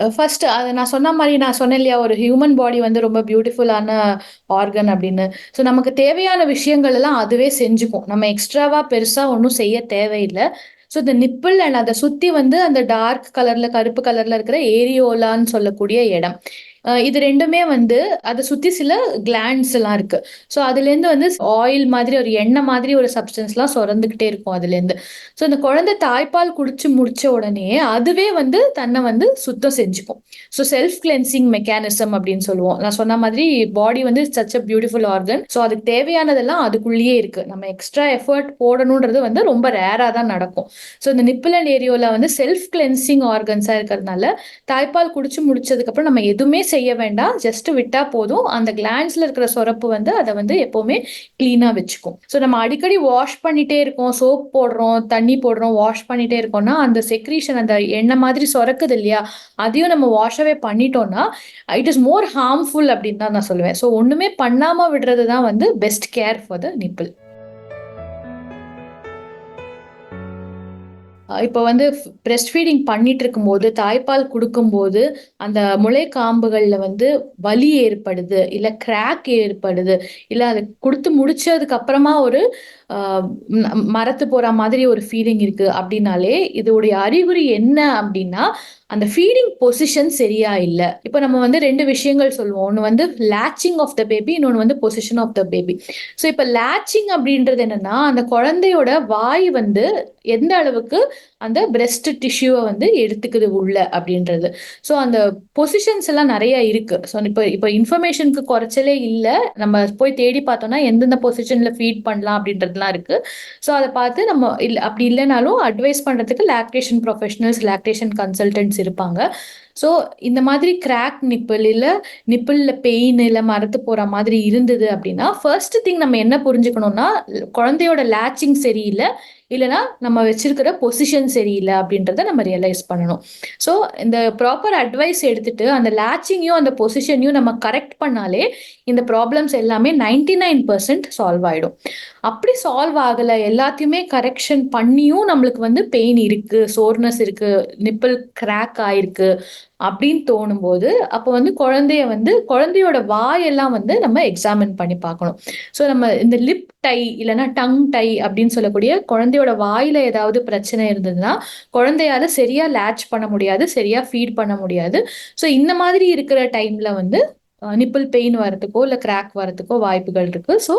First அது நான் சொன்ன மாதிரி நான் சொன்னேன் இல்லையா ஒரு ஹியூமன் பாடி வந்து ரொம்ப பியூட்டிஃபுல்லான ஆர்கன் அப்படின்னு. ஸோ நமக்கு தேவையான விஷயங்கள் எல்லாம் அதுவே செஞ்சுக்கும். நம்ம எக்ஸ்ட்ராவா பெருசா ஒன்றும் செய்ய தேவையில்லை. ஸோ இந்த நிப்பிள் அண்ட் அதை சுத்தி வந்து அந்த டார்க் கலர்ல கருப்பு கலர்ல இருக்கிற ஏரியோலான்னு சொல்லக்கூடிய இடம். இது ரெண்டுமே வந்து அதை சுத்தி சில கிளாண்ட்ஸ் எல்லாம் இருக்கு. ஸோ அதுலேருந்து வந்து ஆயில் மாதிரி ஒரு எண்ணெய் மாதிரி ஒரு சப்ஸ்டன்ஸ்லாம் சுரந்துக்கிட்டே இருக்கும் அதுலேருந்து ஸோ இந்த குழந்தை தாய்ப்பால் குடிச்சு முடிச்ச உடனே அதுவே வந்து தன்னை வந்து சுத்தம் செஞ்சுக்கும். ஸோ செல்ஃப் கிளென்சிங் மெக்கானிசம் அப்படின்னு சொல்லுவோம். நான் சொன்ன மாதிரி பாடி வந்து such a beautiful organ so அதுக்கு தேவையானதெல்லாம் அதுக்குள்ளேயே இருக்கு. நம்ம எக்ஸ்ட்ரா எஃபர்ட் போடணுன்றது வந்து ரொம்ப ரேராக தான் நடக்கும். ஸோ இந்த நிப்பிளன் ஏரியோவில் ஏரியோல வந்து செல்ஃப் கிளென்சிங் ஆர்கன்ஸாக இருக்கிறதுனால தாய்ப்பால் குடிச்சு முடிச்சதுக்கப்புறம் நம்ம எதுவுமே செய்ய வேண்டாம். ஜஸ்ட் விட்டா போதும். அந்த கிளாண்ட்ஸ்ல இருக்கிற சொரப்பு வந்து அதை வந்து எப்பவுமே கிளீனா வச்சுக்கும். ஸோ நம்ம அடிக்கடி வாஷ் பண்ணிட்டே இருக்கோம். சோப் போடுறோம் தண்ணி போடுறோம் வாஷ் பண்ணிட்டே இருக்கோம்னா அந்த செக்ரீஷன் அந்த எண்ணெய் மாதிரி சொரக்குது இல்லையா? அதையும் நம்ம வாஷவே பண்ணிட்டோம்னா இட் இஸ் மோர் ஹார்ம்ஃபுல் அப்படின்னு தான் நான் சொல்லுவேன். ஸோ ஒண்ணுமே பண்ணாம விடுறது தான் வந்து best care for the nipple இப்போ வந்து பிரெஸ்ட் ஃபீடிங் பண்ணிட்டு இருக்கும்போது தாய்ப்பால் கொடுக்கும்போது அந்த முளை காம்புகளில் வந்து வலி ஏற்படுது இல்லை கிராக் ஏற்படுது இல்லை அது கொடுத்து முடிச்சதுக்கு அப்புறமா ஒரு மரத்து போற மாதிரி ஒரு ஃபீலிங் இருக்கு அப்படின்னாலே இதோடைய அறிகுறி என்ன அப்படின்னா அந்த ஃபீடிங் பொசிஷன் சரியா இல்லை. இப்போ நம்ம வந்து ரெண்டு விஷயங்கள் சொல்லுவோம். ஒன்று வந்து லேச்சிங் ஆஃப் த பேபி இன்னொன்று வந்து position of the baby so இப்போ லேச்சிங் அப்படின்றது என்னன்னா அந்த குழந்தையோட வாய் வந்து எந்த அளவுக்கு அந்த பிரெஸ்ட் டிஷ்யூவை வந்து எடுத்துக்குது உள்ள அப்படின்றது. ஸோ அந்த பொசிஷன்ஸ் எல்லாம் நிறைய இருக்கு. ஸோ இப்போ இப்போ இன்ஃபர்மேஷனுக்கு குறைச்சலே இல்லை. நம்ம போய் தேடி பார்த்தோம்னா எந்தெந்த பொசிஷன்ல ஃபீட் பண்ணலாம் அப்படின்றதுலாம் இருக்கு. ஸோ அதை பார்த்து நம்ம இல்லை அப்படி இல்லைனாலும் அட்வைஸ் பண்ணுறதுக்கு லாக்டேஷன் ப்ரொஃபஷனல்ஸ் லாக்டேஷன் பேஷண்ட்ஸ் இருப்பாங்க ஸோ இந்த மாதிரி கிராக் நிப்பிள் இல்லை நிப்பிளில் பெயின் இல்லை மரத்து போகிற மாதிரி இருந்தது அப்படின்னா ஃபர்ஸ்ட் திங் நம்ம என்ன புரிஞ்சுக்கணும்னா குழந்தையோட லேச்சிங் சரியில்லை இல்லைனா நம்ம வச்சிருக்கிற பொசிஷன் சரியில்லை அப்படின்றத நம்ம ரியலைஸ் பண்ணணும். ஸோ இந்த ப்ராப்பர் அட்வைஸ் எடுத்துட்டு அந்த லேச்சிங்கையும் அந்த பொசிஷனையும் நம்ம கரெக்ட் பண்ணாலே இந்த ப்ராப்ளம்ஸ் எல்லாமே நைன்டி நைன் பர்சன்ட் சால்வ் ஆகிடும் அப்படி சால்வ் ஆகலை எல்லாத்தையுமே கரெக்ஷன் பண்ணியும் நம்மளுக்கு வந்து பெயின் இருக்குது சோர்னஸ் இருக்குது நிப்பிள் கிராக் ஆயிருக்கு அப்படின்னு தோணும் போது அப்போ வந்து குழந்தைய வந்து குழந்தையோட வாயெல்லாம் வந்து நம்ம எக்ஸாமின் பண்ணி பார்க்கணும். ஸோ நம்ம இந்த லிப் டை இல்லைன்னா டங் டை அப்படின்னு சொல்லக்கூடிய குழந்தையோட வாயில ஏதாவது பிரச்சனை இருந்ததுன்னா குழந்தையால சரியா லேட்ச் பண்ண முடியாது சரியா ஃபீட் பண்ண முடியாது. ஸோ இந்த மாதிரி இருக்கிற டைம்ல வந்து நிப்பிள் பெயின் வரத்துக்கோ இல்லை கிராக் வரத்துக்கோ வாய்ப்புகள் இருக்கு. ஸோ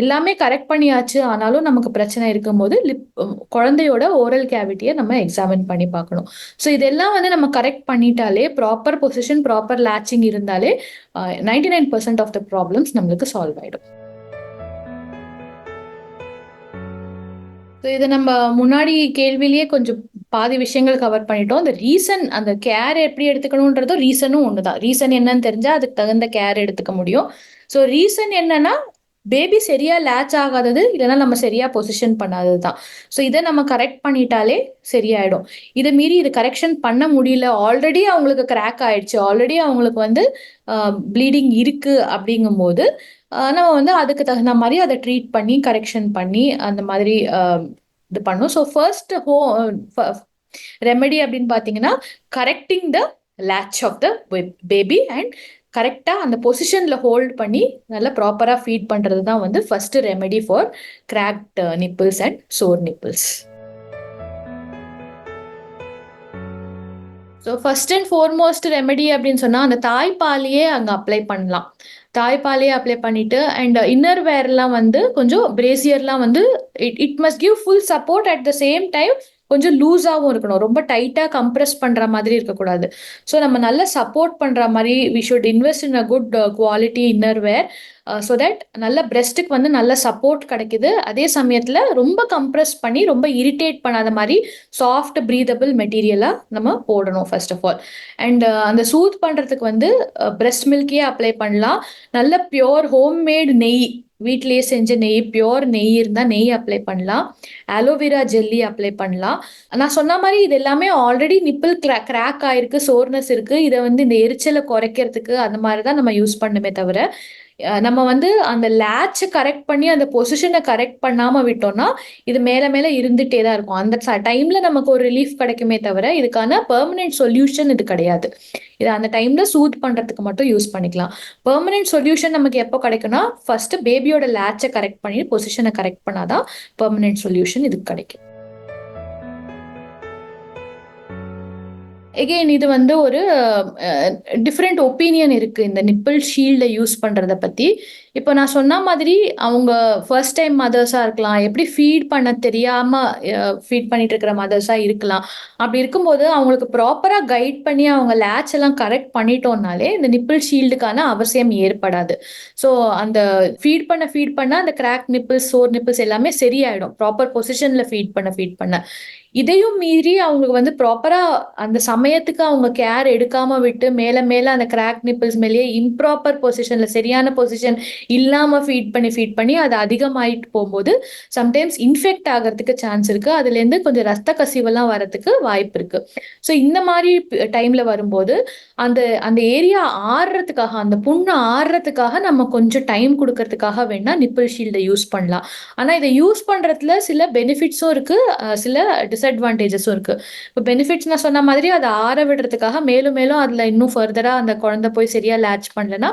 எல்லாமே கரெக்ட் பண்ணியாச்சு. ஆனாலும் நமக்கு பிரச்சனை இருக்கும்போது லிப் குழந்தையோட ஓரல் கேவிட்டியை நம்ம எக்ஸாமின் பண்ணி பார்க்கணும். ஸோ இதெல்லாம் வந்து நம்ம கரெக்ட் பண்ணிட்டாலே ப்ராப்பர் பொசிஷன் ப்ராப்பர் லேச்சிங் இருந்தாலே ninety nine percent of the problems நம்மளுக்கு சால்வ் ஆகிடும் ஸோ இதை நம்ம முன்னாடி கேள்வியிலேயே கொஞ்சம் பாதி விஷயங்கள் கவர் பண்ணிட்டோம். அந்த ரீசன் அந்த கேர் எப்படி எடுத்துக்கணுன்றதும் ரீசனும் ஒன்று தான் ரீசன் என்னன்னு தெரிஞ்சா அதுக்கு தகுந்த கேர் எடுத்துக்க முடியும். ஸோ ரீசன் என்னன்னா பேபி சரியா லேச் ஆகாதது இல்லைன்னா நம்ம சரியா பொசிஷன் பண்ணாதது தான் ஸோ இதை நம்ம கரெக்ட் பண்ணிட்டாலே சரியாயிடும். இதை மீறி இது கரெக்ஷன் பண்ண முடியல. ஆல்ரெடி அவங்களுக்கு கிராக் ஆயிடுச்சு. ஆல்ரெடி அவங்களுக்கு வந்து ப்ளீடிங் இருக்கு அப்படிங்கும்போது நம்ம வந்து அதுக்கு தகுந்த மாதிரி அதை ட்ரீட் பண்ணி கரெக்ஷன் பண்ணி அந்த மாதிரி இது பண்ணும். ஸோ ஃபர்ஸ்ட் ஹோ ரெமெடி அப்படின்னு பார்த்தீங்கன்னா correcting the latch of the baby and கரெக்டாக அந்த பொசிஷனில் ஹோல்ட் பண்ணி நல்லா ப்ராப்பராக ஃபீட் பண்ணுறது தான் வந்து first remedy for cracked nipples and sore nipples so first and foremost remedy அப்படின்னு சொன்னால் அந்த தாய்ப்பாலையே அங்கே அப்ளை பண்ணலாம். தாய்ப்பாலையே அப்ளை பண்ணிட்டு அண்ட் இன்னர் வேர்லாம் வந்து கொஞ்சம் பிரேசியர்லாம் வந்து it it must give full support at the same time கொஞ்சம் லூஸாகவும் இருக்கணும். ரொம்ப டைட்டாக கம்ப்ரெஸ் பண்ணுற மாதிரி இருக்கக்கூடாது. ஸோ நம்ம நல்லா சப்போர்ட் பண்ணுற மாதிரி we should invest in a good quality inner wear Uh, so that நல்ல பிரெஸ்ட்டுக்கு வந்து நல்ல சப்போர்ட் கிடைக்குது. அதே சமயத்தில் ரொம்ப கம்ப்ரெஸ் பண்ணி ரொம்ப இரிட்டேட் பண்ணாத மாதிரி சாஃப்ட் ப்ரீதபிள் மெட்டீரியலாக நம்ம போடணும் ஃபர்ஸ்ட் ஆஃப் ஆல் அண்ட் அந்த சூத் பண்ணுறதுக்கு வந்து பிரெஸ்ட் மில்கே அப்ளை பண்ணலாம். நல்ல பியோர் ஹோம்மேட் நெய் வீட்லேயே செஞ்ச நெய் பியோர் நெய் இருந்தால் நெய் அப்ளை பண்ணலாம். அலோவேரா ஜெல்லி அப்ளை பண்ணலாம். நான் சொன்ன மாதிரி இது எல்லாமே ஆல்ரெடி நிப்பிள் கிரா கிராக் ஆயிருக்கு சோர்னஸ் இருக்குது இதை வந்து இந்த எரிச்சலை குறைக்கிறதுக்கு அந்த மாதிரி தான் நம்ம யூஸ் பண்ணுமே தவிர நம்ம வந்து அந்த லேட்சை கரெக்ட் பண்ணி அந்த பொசிஷனை கரெக்ட் பண்ணாம விட்டோம்னா இது மேல மேல இருந்துட்டே தான் இருக்கும். அந்த டைம்ல நமக்கு ஒரு ரிலீஃப் கிடைக்குமே தவிர இதுக்கான பெர்மனன்ட் சொல்யூஷன் இது கிடையாது. இதை அந்த டைம்ல சூத் பண்றதுக்கு மட்டும் யூஸ் பண்ணிக்கலாம். பெர்மனன்ட் சொல்யூஷன் நமக்கு எப்போ கிடைக்கும்னா ஃபர்ஸ்ட் பேபியோட லேட்சை கரெக்ட் பண்ணி பொசிஷனை கரெக்ட் பண்ணாதான் பெர்மனன்ட் சொல்யூஷன் இதுக்கு கிடைக்கும். எகெயின் இது வந்து ஒரு டிஃப்ரெண்ட் ஒப்பீனியன் இருக்கு. இந்த நிப்பிள் ஷீல்டை யூஸ் பண்றத பத்தி. இப்போ நான் சொன்ன மாதிரி அவங்க ஃபர்ஸ்ட் டைம் மதர்ஸா இருக்கலாம். எப்படி ஃபீட் பண்ண தெரியாம ஃபீட் பண்ணிட்டு இருக்கிற மதர்ஸா இருக்கலாம். அப்படி இருக்கும்போது அவங்களுக்கு ப்ராப்பரா கைட் பண்ணி அவங்க லேட்ச் எல்லாம் கரெக்ட் பண்ணிட்டோம்னாலே இந்த நிப்பிள் ஷீல்டுக்கான அவசியம் ஏற்படாது. ஸோ அந்த ஃபீட் பண்ண ஃபீட் பண்ண அந்த கிராக் நிப்பிள்ஸ் சோர் நிப்பிள்ஸ் எல்லாமே சரியாயிடும். ப்ராப்பர் பொசிஷன்ல ஃபீட் பண்ண ஃபீட் பண்ண. இதையும் மீறி அவங்களுக்கு வந்து ப்ராப்பரா அந்த சமயத்துக்கு அவங்க கேர் எடுக்காம விட்டு மேல மேல அந்த கிராக் நிப்பிள்ஸ் மேலேயே இம்ப்ராப்பர் பொசிஷன்ல சரியான பொசிஷன் இல்லாம ஃபீட் பண்ணி ஃபீட் பண்ணி அது அதிகமாயிட்டு போகும்போது சம்டைம்ஸ் இன்ஃபெக்ட் ஆகிறதுக்கு சான்ஸ் இருக்கு. அதுல இருந்து கொஞ்சம் ரத்த கசிவெல்லாம் வரதுக்கு வாய்ப்பு இருக்கு. ஸோ இந்த மாதிரி டைம்ல வரும்போது அந்த அந்த ஏரியா ஆடுறதுக்காக அந்த புண்ணு ஆடுறதுக்காக நம்ம கொஞ்சம் டைம் கொடுக்கறதுக்காக வேணா நிப்பிள் ஷீல்டை யூஸ் பண்ணலாம். ஆனா இதை யூஸ் பண்றதுல சில பெனிஃபிட்ஸும் இருக்கு. சில டிஸ்அட்வான்டேஜஸும் இருக்கு. இப்போ பெனிஃபிட்ஸ் நான் சொன்ன மாதிரி அதை ஆற விடுறதுக்காக மேலும் மேலும் அதுல இன்னும் ஃபர்தரா அந்த குழந்தை போய் சரியா லேட்ச் பண்ணலன்னா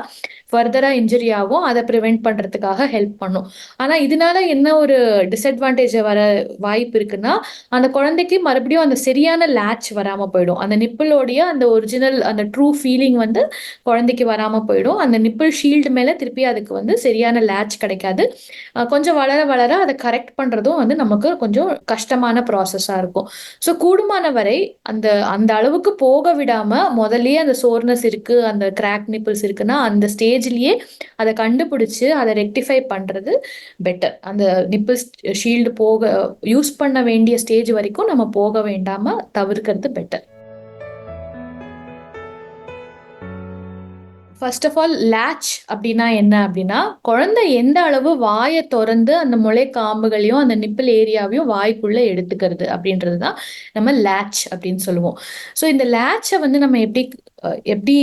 ஃபர்தரா இன்ஜுரி ஆகும். அதை ப்ரிவெண்ட் பண்றதுக்காக ஹெல்ப் பண்ணும். ஆனா இதனால என்ன ஒரு டிஸ்அட்வான்டேஜ் வர வாய்ப்பு இருக்குன்னா அந்த குழந்தைக்கு மறுபடியும் அந்த சரியான லேட்ச் வராம போயிடும். அந்த நிப்பிளோடைய அந்த ஒரிஜினல் அந்த ட்ரூ ஃபீலிங் வந்து குழந்தைக்கு வராம போயிடும். அந்த நிப்பிள் ஷீல்டு மேல திருப்பி அதுக்கு வந்து சரியான லேட்ச் கிடைக்காது. கொஞ்சம் வளர வளர அதை கரெக்ட் பண்றதும் வந்து நமக்கு கொஞ்சம் கஷ்டமான ப்ராசஸா இருக்கும். ஸோ கூடுமான வரை அந்த அந்த அளவுக்கு போக விடாம முதல்லயே அந்த சோர்னஸ் இருக்கு அந்த கிராக் நிப்பிள்ஸ் இருக்குன்னா அந்த ஸ்டேஜ்லயே அதை கண்டுபிடிச்சு அதை ரெக்டிஃபை பண்றது பெட்டர் அந்த நிப்பிள்ஸ் ஷீல்டு போக யூஸ் பண்ண வேண்டிய ஸ்டேஜ் வரைக்கும் நம்ம போக வேண்டாம தவிர்க்கிறது better first of all latch அப்படின்னா என்ன அப்படின்னா குழந்தை எந்த அளவு வாயை திறந்து அந்த முளை காம்புகளையும் அந்த நிப்பிள் ஏரியாவையும் வாய்க்குள்ளே எடுத்துக்கிறது அப்படின்றது தான் நம்ம லேட்ச் அப்படின்னு சொல்லுவோம். ஸோ இந்த லேட்சை வந்து நம்ம எப்படி எப்படி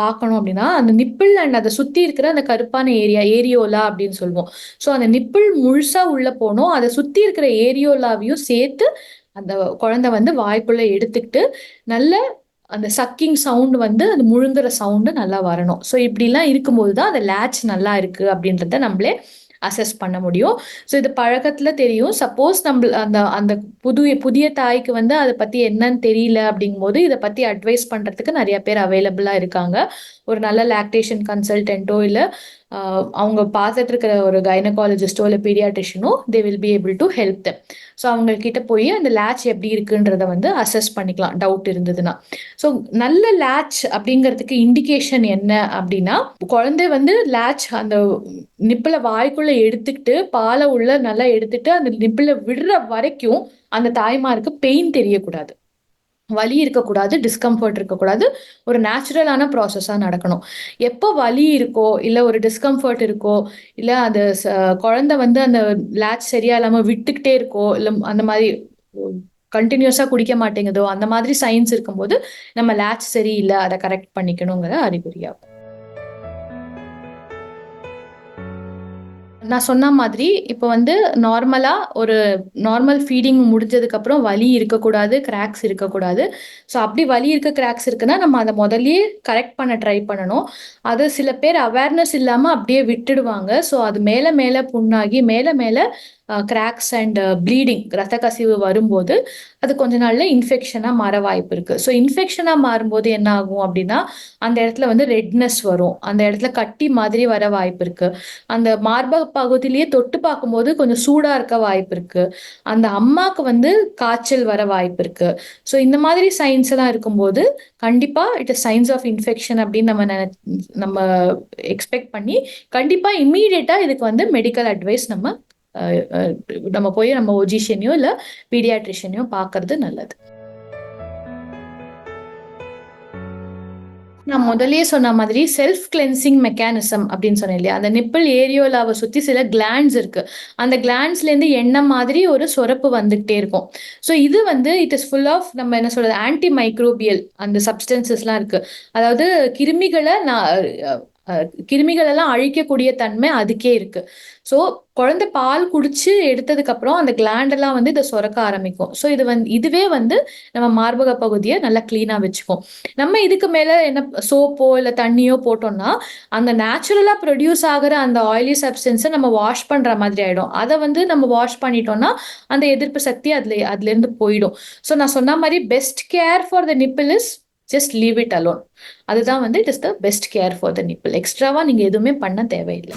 பார்க்கணும் அப்படின்னா அந்த நிப்பிள் அண்ட் அதை சுற்றி இருக்கிற அந்த கருப்பான ஏரியா ஏரியோலா அப்படின்னு சொல்லுவோம். ஸோ அந்த நிப்பிள் முழுசாக உள்ளே போனோம் அதை சுற்றி இருக்கிற ஏரியோலாவையும் சேர்த்து அந்த குழந்தை வந்து வாய்க்குள்ளே எடுத்துக்கிட்டு நல்ல அந்த சக்கிங் சவுண்ட் வந்து அது முழுங்குற சவுண்டு நல்லா வரணும். ஸோ இப்படிலாம் இருக்கும்போது தான் அந்த லேட்ச் நல்லா இருக்கு அப்படின்றத நம்மளே அசஸ் பண்ண முடியும். ஸோ இது பழக்கத்தில் தெரியும். சப்போஸ் நம்ம அந்த அந்த புது புதிய தாய்க்கு வந்து அதை பற்றி என்னன்னு தெரியல அப்படிங்கும்போது இதை பற்றி அட்வைஸ் பண்ணுறதுக்கு நிறைய பேர் அவைலபிளாக இருக்காங்க. ஒரு நல்ல லாக்டேஷன் கன்சல்டென்ட்டோ இல்லை அவங்க பார்த்துட்டு இருக்கிற ஒரு கைனகாலஜிஸ்டோ இல்லை பீடியாட்ரிஷனோ they will be able to help them so அவங்கக்கிட்ட போய் அந்த லேட்ச் எப்படி இருக்குன்றத வந்து அசஸ் பண்ணிக்கலாம் டவுட் இருந்ததுன்னா. ஸோ நல்ல லேட்ச் அப்படிங்கிறதுக்கு இண்டிகேஷன் என்ன அப்படின்னா குழந்தை வந்து லேட்ச் அந்த நிப்பில் வாய்க்குள்ள எடுத்துக்கிட்டு பாலை உள்ள நல்லா எடுத்துட்டு அந்த நிப்பில் விடுற வரைக்கும் அந்த தாய்மாருக்கு பெயின் தெரியக்கூடாது. வலி இருக்கக்கூடாது டிஸ்கம்ஃபர்ட் இருக்கக்கூடாது. ஒரு நேச்சுரலான ப்ராசஸாக நடக்கணும். எப்போ வலி இருக்கோ இல்லை ஒரு டிஸ்கம்ஃபர்ட் இருக்கோ இல்லை அந்த குழந்தை வந்து அந்த லேட்ச் சரியா இல்லாமல் விட்டுக்கிட்டே இருக்கோ இல்லை அந்த மாதிரி கண்டினியூஸாக குடிக்க மாட்டேங்குதோ அந்த மாதிரி சயின்ஸ் இருக்கும்போது நம்ம லேட்ச் சரியில்லை அதை கரெக்ட் பண்ணிக்கணுங்கிற அறிகுறியாகும். நான் சொன்ன மாதிரி இப்போ வந்து நார்மலாக ஒரு நார்மல் ஃபீடிங் முடிஞ்சதுக்கப்புறம் வலி இருக்கக்கூடாது கிராக்ஸ் இருக்கக்கூடாது. ஸோ அப்படி வலி இருக்க கிராக்ஸ் இருக்குன்னா நம்ம அதை முதல்லயே கரெக்ட் பண்ண ட்ரை பண்ணணும். அது சில பேர் அவேர்னஸ் இல்லாமல் அப்படியே விட்டுடுவாங்க. ஸோ அது மேலே மேலே புண்ணாகி மேலே மேலே கிராக்ஸ் அண்ட் ப்ளீடிங் ரத்த கசிவு வரும்போது அது கொஞ்ச நாள்ல இன்ஃபெக்ஷனாக மாற வாய்ப்பு இருக்கு. ஸோ இன்ஃபெக்ஷனாக மாறும்போது என்ன ஆகும் அப்படின்னா அந்த இடத்துல வந்து ரெட்னஸ் வரும். அந்த இடத்துல கட்டி மாதிரி வர வாய்ப்பு இருக்கு. அந்த மார்பக பகுதியிலேயே தொட்டு பார்க்கும்போது கொஞ்சம் சூடா இருக்க வாய்ப்பு இருக்கு. அந்த அம்மாவுக்கு வந்து காய்ச்சல் வர வாய்ப்பு இருக்கு. ஸோ இந்த மாதிரி சைன்ஸ் எல்லாம் இருக்கும்போது கண்டிப்பா it is signs of infection அப்படின்னு நம்ம நம்ம எக்ஸ்பெக்ட் பண்ணி கண்டிப்பா இம்மீடியட்டா இதுக்கு வந்து மெடிக்கல் அட்வைஸ் நம்ம நம்ம போய் நம்ம ஒஜிஷியனையோ இல்லை பீடியாட்ரிஷியனையோ பார்க்கறது நல்லது. நான் முதலே சொன்ன மாதிரி செல்ஃப் கிளென்சிங் மெக்கானிசம் அப்படின்னு சொன்னேன் இல்லையா? அந்த நிப்பிள் ஏரியோலாவை சுற்றி சில கிளாண்ட்ஸ் இருக்கு. அந்த கிளாண்ட்ஸ்லேருந்து எண்ணெய் மாதிரி ஒரு சொரப்பு வந்துகிட்டே இருக்கும். ஸோ இது வந்து இட் இஸ் ஃபுல் ஆஃப் நம்ம என்ன சொல்றது ஆன்டி மைக்ரோபியல் அந்த சப்ஸ்டன்சஸ்லாம் இருக்கு. அதாவது கிருமிகளை நான் கிருமிகள் எல்லாம் அழிக்கக்கூடிய தன்மை அதுக்கே இருக்கு. ஸோ குழந்தை பால் குடிச்சு எடுத்ததுக்கு அப்புறம் அந்த கிளாண்ட் எல்லாம் வந்து இதை சுரக்க ஆரம்பிக்கும். ஸோ இது வந்து இதுவே வந்து நம்ம மார்பக பகுதியை நல்லா கிளீனா வச்சுக்கும். நம்ம இதுக்கு மேல என்ன சோப்போ இல்லை தண்ணியோ போட்டோம்னா அந்த நேச்சுரலா ப்ரொடியூஸ் ஆகிற அந்த ஆயிலி சப்ஸ்டன்ஸை நம்ம வாஷ் பண்ற மாதிரி ஆயிடும். அதை வந்து நம்ம வாஷ் பண்ணிட்டோம்னா அந்த எதிர்ப்பு சக்தி அதுல அதுல இருந்து போயிடும். ஸோ நான் சொன்ன மாதிரி best care for the nipple is just leave it alone அதுதான் வந்து it is the best care for the nipple எக்ஸ்ட்ராவாக நீங்கள் எதுவுமே பண்ண தேவையில்லை.